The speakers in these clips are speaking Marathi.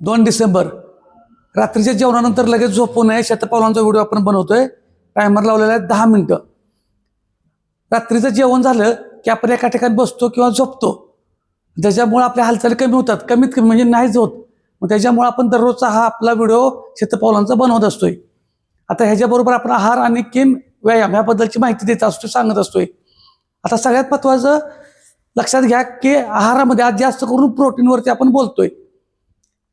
दोन डिसेंबर. रात्रीच्या जेवणानंतर लगेच झोपू नये शतपावलांचा व्हिडिओ आपण बनवतोय. टायमर लावलेला आहे दहा मिनटं. रात्रीचं जेवण झालं की आपण एका ठिकाणी बसतो किंवा झोपतो. ज्याच्यामुळं आपल्या हालचाली कमी होतात कमीत कमी म्हणजे नाहीच होत. मग त्याच्यामुळे आपण दररोजचा हा आपला व्हिडिओ शतपावलांचा बनवत असतोय. आता ह्याच्याबरोबर आपण आहार आणि किन व्यायाम याबद्दलची माहिती देत असतो सांगत असतोय. आता सगळ्यात महत्त्वाचं लक्षात घ्या की आहारामध्ये आज जास्त करून प्रोटीनवरती आपण बोलतोय.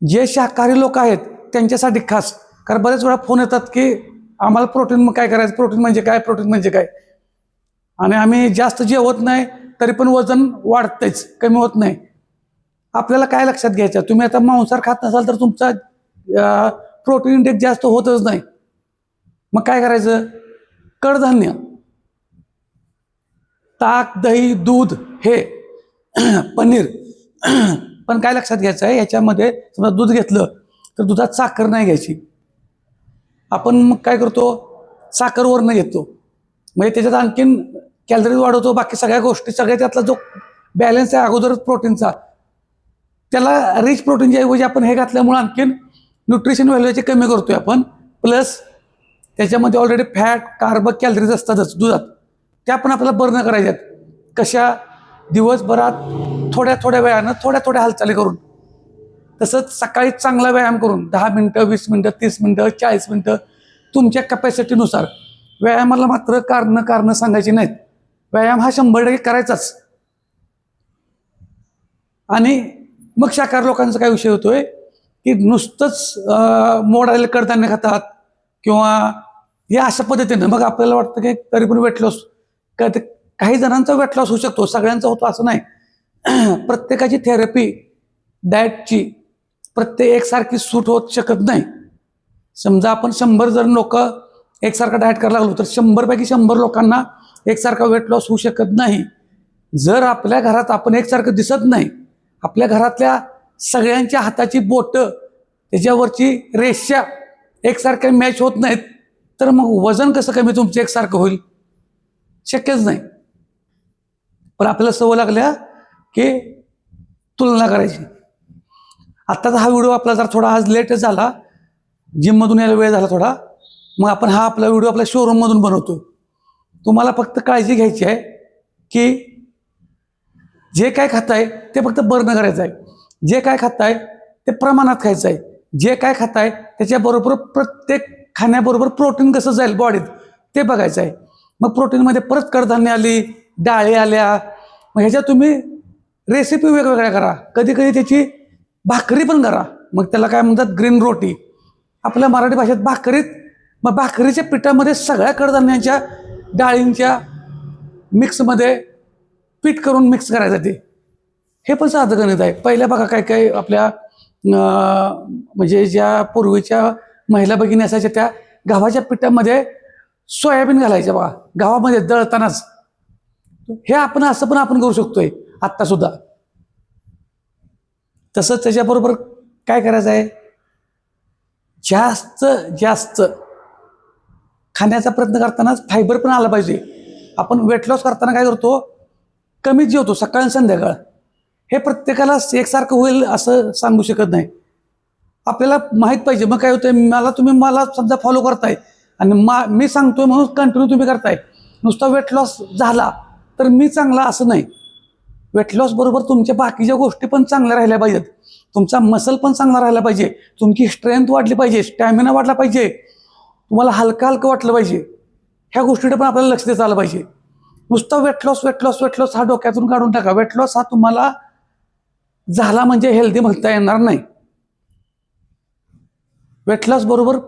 जे शाकाहारी लोक आहेत त्यांच्यासाठी खास. कारण बरेच वेळा फोन येतात की आम्हाला प्रोटीन मग काय करायचं? प्रोटीन म्हणजे काय? प्रोटीन म्हणजे काय? आणि आम्ही जास्त जेवत नाही तरी पण वजन वाढतंच कमी होत नाही. आपल्याला काय लक्षात घ्यायचं? तुम्ही आता मांसाहार खात नसाल तर तुमचा प्रोटीन इंटेक जास्त होतच नाही. मग काय करायचं? कडधान्य. ताक दही दूध हे पनीर पण काय लक्षात घ्यायचं आहे? याच्यामध्ये समजा दूध घेतलं तर दुधात साखर नाही घ्यायची. आपण मग काय करतो? साखरवरनं घेतो. म्हणजे त्याच्यात आणखीन कॅलरीज वाढवतो. बाकी सगळ्या गोष्टी सगळ्या त्यातला जो बॅलन्स आहे अगोदरच प्रोटीनचा त्याला रिच प्रोटीनच्या ऐवजी आपण हे घातल्यामुळे आणखीन न्यूट्रिशन व्हॅल्यूचे कमी करतोय आपण. प्लस त्याच्यामध्ये ऑलरेडी फॅट कार्ब कॅलरीज असतातच दुधात. त्या पण आपल्याला बर्न करायच्यात. कशा दिवसभरात थोड्या थोड्या वेळानं थोड्या थोड्या हालचाली करून. तसंच सकाळी चांगला व्यायाम करून दहा मिनटं वीस मिनटं तीस मिनटं चाळीस मिनटं तुमच्या कपॅसिटीनुसार व्यायामाला मात्र कारणं कारणं सांगायची नाहीत. व्यायाम हा शंभर टक्के करायचाच. आणि मग शाकार लोकांचा काय विषय होतोय? की नुसतंच मोडायला कडधान्य खातात किंवा हे अशा पद्धतीनं. मग आपल्याला वाटतं की तरी पण वेट लॉस काही जणांचा वेट लॉस होऊ शकतो सगळ्यांचा होतो असं नाही. प्रत्येकाची थेरपी डाएटची प्रत्येक एकसारखी सूट होत शकत नाही. समजा आपण शंभर जर लोक एकसारखा डाएट करायला लागलो तर शंभरपैकी शंभर लोकांना एकसारखा वेट लॉस होऊ शकत नाही. जर आपल्या घरात आपण एकसारखं दिसत नाही आपल्या घरातल्या सगळ्यांच्या हाताची बोटं त्याच्यावरची रेषा एकसारख्या मॅच होत नाहीत तर मग वजन कसं कमी तुमचं एकसारखं होईल? शक्यच नाही. पण आपल्याला सवय लागल्या की तुलना करायची. आत्ताचा हा व्हिडिओ आपला जर थोडा आज लेट झाला. जिममधून यायला वेळ झाला थोडा. मग आपण हा आपला व्हिडिओ आपल्या शोरूममधून बनवतो तुम्हाला फक्त काळजी घ्यायची आहे की जे काय खाताय ते फक्त बर्न करायचं आहे. जे काय खाताय ते प्रमाणात खायचं आहे. जे काय खाताय त्याच्याबरोबर प्रत्येक खाण्याबरोबर प्रोटीन कसं जाईल बॉडीत ते बघायचं आहे. मग प्रोटीनमध्ये परत कडधान्य आली डाळी आल्या. मग ह्याच्यात तुम्ही रेसिपी वेगवेगळ्या करा. कधी कधी त्याची भाकरी पण करा. मग त्याला काय म्हणतात ग्रीन रोटी आपल्या मराठी भाषेत भाकरीत मग भाकरीच्या पिठामध्ये सगळ्या कडधान्यांच्या डाळींच्या मिक्समध्ये पीठ करून मिक्स करायचं ते. हे पण साधं गणित आहे. पहिल्या बघा काय काय आपल्या म्हणजे ज्या पूर्वीच्या महिला भगिनी असायच्या त्या गव्हाच्या पिठामध्ये सोयाबीन घालायच्या बघा. गव्हामध्ये दळतानाच. हे आपण असं पण आपण करू शकतोय आत्ता सुद्धा. तसंच त्याच्याबरोबर काय करायचं आहे? जास्त जास्त खाण्याचा प्रयत्न करतानाच फायबर पण आला पाहिजे. आपण वेट लॉस करताना काय करतो? कमीच जेवतो सकाळ आणि संध्याकाळ. हे प्रत्येकाला एकसारखं होईल असं सांगू शकत नाही. आपल्याला माहीत पाहिजे मग काय होतंय? मला तुम्ही मला समजा फॉलो करताय आणि मा मी सांगतोय म्हणून कंटिन्यू तुम्ही करताय. नुसता वेट लॉस झाला तर मी चांगला असं नाही. वेट लॉस बरोबर तुमच्या बाकीच्या गोष्टी पण चांगल्या राहिल्या पाहिजेत. तुमचा मसल पण चांगला राहिला पाहिजे. तुमची स्ट्रेंथ वाढली पाहिजे. स्टॅमिना वाढला पाहिजे. तुम्हाला हलकं हलकं वाटलं पाहिजे. ह्या गोष्टीकडे पण आपल्याला लक्ष देता आलं पाहिजे. नुसता weight loss weight loss weight loss हा डोक्यातून काढून टाका. वेट लॉस हा तुम्हाला झाला म्हणजे हेल्दी म्हणता येणार नाही. वेट लॉस बरोबर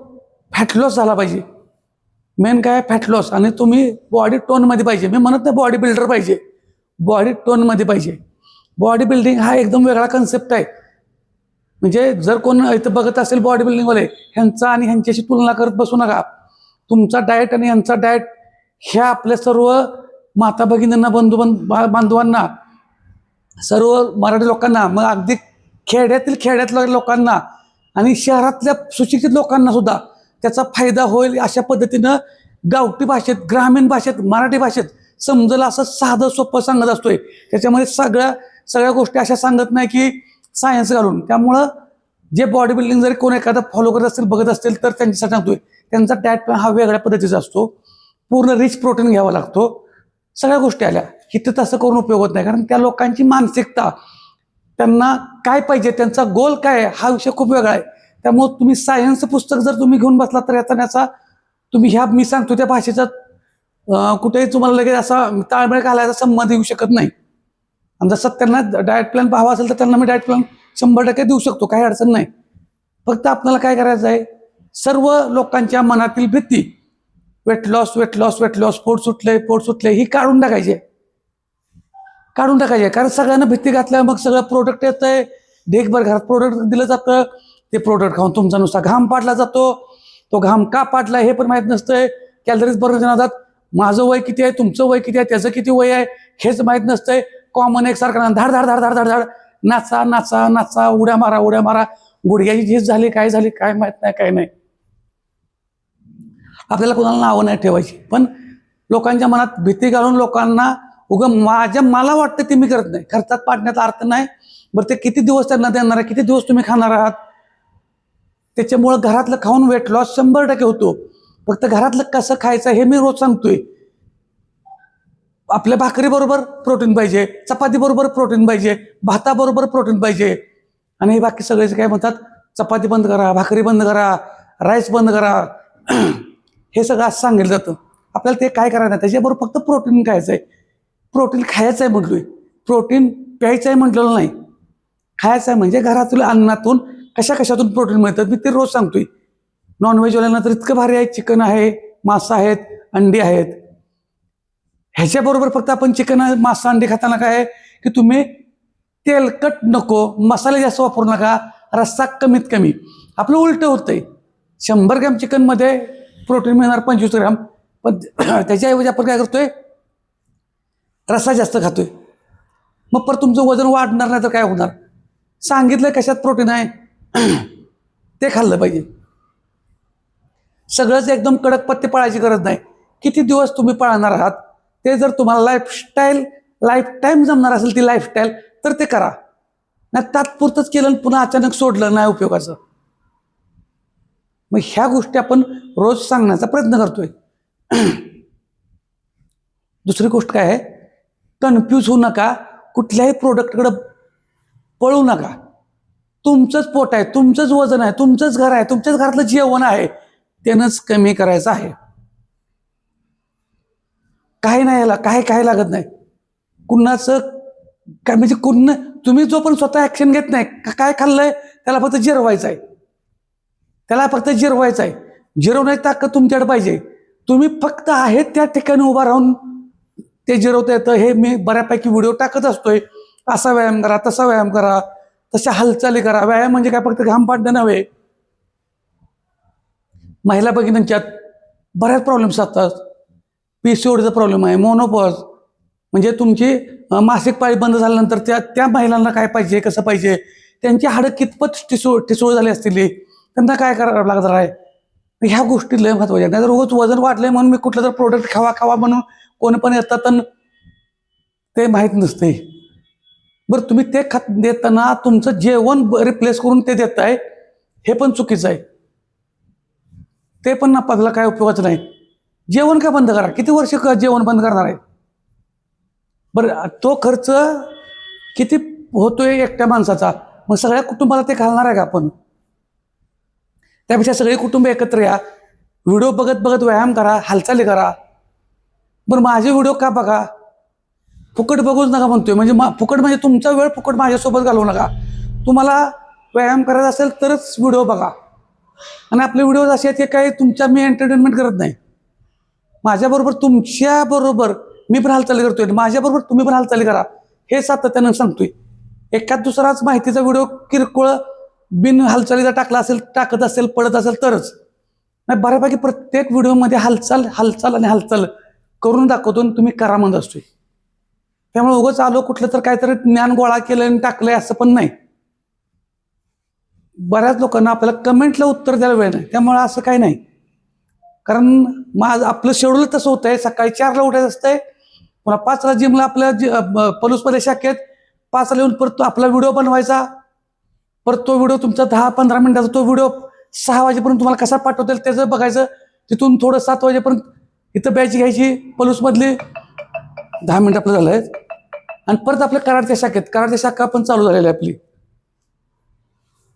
फॅट लॉस झाला पाहिजे. मेन काय फॅट लॉस आणि तुम्ही बॉडी टोनमध्ये पाहिजे. मी म्हणत नाही बॉडी बिल्डर पाहिजे. बॉडी टोनमध्ये पाहिजे. बॉडी बिल्डिंग हा एकदम वेगळा कन्सेप्ट आहे. म्हणजे जर कोण इथं बघत असेल बॉडी बिल्डिंगवाले ह्यांचा आणि ह्यांच्याशी तुलना करत बसू नका. तुमचा डाएट आणि यांचा डाएट ह्या आपल्या सर्व माता भगिनींना बंधू बांधवांना सर्व मराठी लोकांना मग अगदी खेड्यातील खेड्यातल्या लोकांना आणि शहरातल्या सुशिक्षित लोकांना सुद्धा त्याचा फायदा होईल अशा पद्धतीनं गावठी भाषेत ग्रामीण भाषेत मराठी भाषेत समजलं असं साधं सोपं सांगत असतोय. त्याच्यामध्ये सगळ्या सगळ्या गोष्टी अशा सांगत नाही की सायन्स घालून. त्यामुळं जे बॉडी बिल्डिंग जरी कोण एखादा फॉलो करत असतील बघत असतील तर त्यांच्यासाठी सांगतोय. त्यांचा डॅट प्लॅन हा वेगळ्या पद्धतीचा असतो. पूर्ण रिच प्रोटीन घ्यावा लागतो. सगळ्या गोष्टी आल्या. इथं तसं करून उपयोग होत नाही. कारण त्या लोकांची मानसिकता त्यांना काय पाहिजे त्यांचा गोल काय आहे हा विषय खूप वेगळा आहे. त्यामुळं तुम्ही सायन्सचं पुस्तक जर तुम्ही घेऊन बसला तर याचा त्याचा तुम्ही ह्या मी सांगतो त्या भाषेचा कुठेही तुम्हाला लगेच असा ताळमेळ घालायचा संबंध येऊ शकत नाही. आणि जसं त्यांना डाएट प्लॅन पाहावा असेल तर त्यांना मी डायट प्लॅन शंभर टक्के देऊ शकतो काही अडचण नाही. फक्त आपल्याला काय करायचं आहे? सर्व लोकांच्या मनातील भीती weight loss weight loss weight loss पोट सुटले पोट सुटले ही काढून टाकायची आहे. काढून टाकायची आहे. कारण सगळ्यांना भीती घातल्या मग सगळं प्रोडक्ट येतं आहे ढेकभर घरात प्रोडक्ट दिलं जातं. ते प्रोडक्ट खाऊन तुमचा नुसता घाम पाडला जातो. तो घाम का पाडला हे पण माहीत नसतंय. कॅलरीज बरोबर जातात माझं वय किती आहे? तुमचं वय किती आहे? त्याचं किती वय आहे? हेच माहीत नसतंय. कॉमन एकसारखं धाड धाड धाड धाड धाड धाड. नाचा नाचा नाचा उड्या मारा उड्या मारा. गुडघ्याची झीज झाली काय झाली काय माहीत नाही काय नाही. आपल्याला कोणाला नावं नाही ठेवायची. पण लोकांच्या मनात भीती घालून लोकांना उगं माझ्या मला वाटतं ते मी करत नाही. खर्चात पाडण्याचा अर्थ नाही. बरं ते किती दिवस त्यांना देणार आहे? किती दिवस तुम्ही खाणार आहात? त्याच्यामुळं घरातलं खाऊन वेट लॉस शंभर टक्के होतो. फक्त घरातलं कसं खायचं हे मी रोज सांगतोय. आपल्या भाकरीबरोबर प्रोटीन पाहिजे चपातीबरोबर प्रोटीन पाहिजे भाताबरोबर प्रोटीन पाहिजे. आणि हे बाकी सगळेच काय म्हणतात चपाती बंद करा भाकरी बंद करा राईस बंद करा. हे सगळं असं सांगितलं जातं. आपल्याला ते काय करायचं नाही त्याच्याबरोबर फक्त प्रोटीन खायचं आहे प्रोटीन खायचं आहे म्हटलोय. प्रोटीन प्यायचं आहे म्हटलेलं नाही. खायचं आहे म्हणजे घरातील अन्नातून कशा कशातून प्रोटीन मिळतात मी ते रोज सांगतोय. नॉनव्हेजवाल्यांना तर इतकं भारी आहे चिकन आहे मासा आहेत अंडी आहेत. ह्याच्याबरोबर फक्त आपण चिकन मासा अंडी खाताना काय आहे की तुम्ही तेलकट नको मसाले जास्त वापरू नका रस्सा कमीत कमी. आपलं उलटं होतंय. शंभर ग्रॅम चिकनमध्ये प्रोटीन मिळणार पंचवीस ग्रॅम पण त्याच्याऐवजी आपण काय करतोय? रस्सा जास्त खातोय. मग परत तुमचं वजन वाढणार नाही तर काय होणार? सांगितलं कशात प्रोटीन आहे? ते खाल्लं पाहिजे. सगळंच एकदम कडक पत्ते पाळायची गरज नाही. किती दिवस तुम्ही पाळणार आहात ते जर तुम्हाला लाईफस्टाईल लाईफ टाईम जमणार असेल ती लाईफस्टाईल तर ते करा. नाही तात्पुरतंच केलं आणि पुन्हा अचानक सोडलं नाही उपयोगाचं. मग ह्या गोष्टी आपण रोज सांगण्याचा प्रयत्न करतोय. दुसरी गोष्ट काय आहे? कन्फ्यूज होऊ नका. कुठल्याही प्रोडक्टकडं पळू नका. तुमचंच पोट आहे तुमचंच वजन आहे तुमचंच घर आहे तुमच्याच घरातलं जेवण आहे त्यानंच कमी करायचं आहे. काही नाही याला काही काही लागत नाही. कुणाचं काय म्हणजे कुण तुम्ही जो पण स्वतः ऍक्शन घेत नाही का- काय खाल्लंय त्याला फक्त जिरवायचं आहे. त्याला फक्त जिरवायचं आहे. जिरवण्याची ताकद तुमच्याकडे पाहिजे. तुम्ही फक्त आहेत त्या ठिकाणी उभा राहून ते जिरवता येतं. हे मी बऱ्यापैकी व्हिडिओ टाकत असतोय. असा व्यायाम करा तसा व्यायाम करा. तशा हालचाली करा. व्यायाम म्हणजे काय? फक्त घाम पाडणं नव्हे. महिला भगिनींच्यात बऱ्याच प्रॉब्लेम्स असतात. पी सी ओडीचा प्रॉब्लेम आहे मोनोपॉज म्हणजे तुमची मासिक पाळी बंद झाल्यानंतर त्या त्या महिलांना काय पाहिजे कसं पाहिजे? त्यांची हाडं कितपत ठिसूळ ठिसूळ झाली असतील त्यांना काय करावं लागणार आहे? ह्या गोष्टी लय महत्त्वाच्या आहेत. नाहीतर रोज वजन वाढलंय म्हणून मी कुठलं तर प्रोडक्ट खावा खावा म्हणून कोण पण येतात तर ते माहीत नसते बरं तुम्ही ते खात देताना तुमचं जेवण रिप्लेस करून ते देताय हे पण चुकीचं आहे. ते पण नापाजला काय उपयोगाचं नाही. जेवण का बंद करा? किती वर्ष जेवण बंद करणार आहे? बरं तो खर्च किती होतोय एकट्या माणसाचा? मग सगळ्या कुटुंबाला ते घालणार आहे का आपण? त्यापेक्षा सगळे कुटुंब एकत्र या. व्हिडिओ बघत बघत व्यायाम करा हालचाली करा. बरं माझे व्हिडिओ का बघा? फुकट बघूच नका म्हणतोय. म्हणजे मा फुकट म्हणजे तुमचा वेळ फुकट माझ्यासोबत घालवू नका. तुम्हाला व्यायाम करायचा असेल तरच व्हिडिओ बघा. आणि आपले व्हिडिओ असे आहेत की काही तुमच्या मी एंटरटेनमेंट करत नाही. माझ्याबरोबर तुमच्याबरोबर मी पण हालचाली करतोय. माझ्याबरोबर तुम्ही पण हालचाली करा. हे सातत्यानं सांगतोय. एखाद दुसराच माहितीचा व्हिडिओ किरकोळ बिन हालचालीचा टाकला असेल टाकत असेल पडत असेल तरच. नाही बऱ्यापैकी प्रत्येक व्हिडिओमध्ये हालचाल हालचाल आणि हालचाल करून दाखवतो आणि तुम्ही करा म्हणत असतोय. त्यामुळे उगंच आलो कुठलं तर काहीतरी ज्ञान गोळा केलं आणि टाकलंय असं पण नाही. बऱ्याच लोकांना आपल्याला कमेंटला उत्तर द्यायला वेळ नाही. त्यामुळे असं काही नाही. कारण माझं आपलं शेड्यूल तसं होतंय. सकाळी चारला उठायचं असतंय. पुन्हा पाचला जिमला आपल्या जि- पलूसमध्ये शाखेत. पाचला येऊन परत तो आपला व्हिडिओ बनवायचा. परत तो व्हिडिओ तुमचा दहा पंधरा मिनिटाचा तो व्हिडिओ सहा वाजेपर्यंत तुम्हाला कसा पाठवता येईल त्याचं बघायचं. तिथून थोडं सात वाजेपर्यंत इथं बॅच घ्यायची पलूसमधली. दहा मिनिट आपलं झालं. आहे आणि परत आपल्या कराडच्या शाखेत कराडच्या शाखा पण चालू झालेली आहे आपली.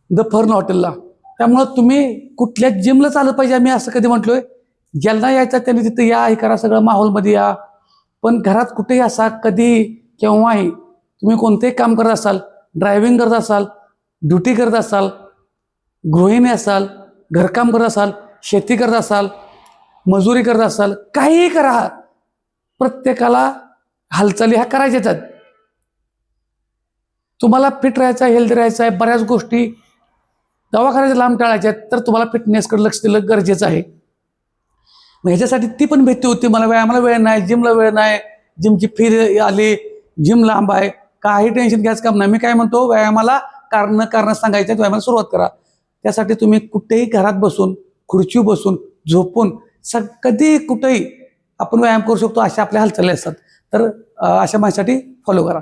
द फर्न हॉटेलला त्यामुळं तुम्ही कुठल्या जिमला चालत पाहिजे आम्ही असं कधी म्हटलोय? ज्यांना यायचं त्यांनी तिथं या हे करा सगळं माहोलमध्ये या. पण घरात कुठेही असा कधी केव्हाही तुम्ही कोणतेही काम करत असाल ड्रायव्हिंग करत असाल ड्युटी करत असाल गृहिणी असाल घरकाम करत असाल शेती करत असाल मजुरी करत असाल काहीही करा. प्रत्येकाला हालचाली ह्या करायच्याच आहेत. तुम्हाला फिट राहायचं आहे हेल्दी राहायचं आहे बऱ्याच गोष्टी दवाखान्याच्या लांब टाळायच्या आहेत तर तुम्हाला फिटनेसकडे लक्ष दिलं गरजेचं आहे. मग ह्याच्यासाठी ती पण भीती होती मला व्यायामाला वेळ नाही जिमला वेळ नाही जिमची फी आली जिम लांब आहे काही टेन्शन घ्यायचं काम नाही. मी काय म्हणतो व्यायामाला कारण कारण सांगायचं व्यायामाला सुरुवात करा. त्यासाठी तुम्ही कुठेही घरात बसून खुर्ची बसून झोपून सग कधी कुठेही आपण व्यायाम करू शकतो अशा आपल्या हालचाली असतात. तर अशा माझ्यासाठी फॉलो करा.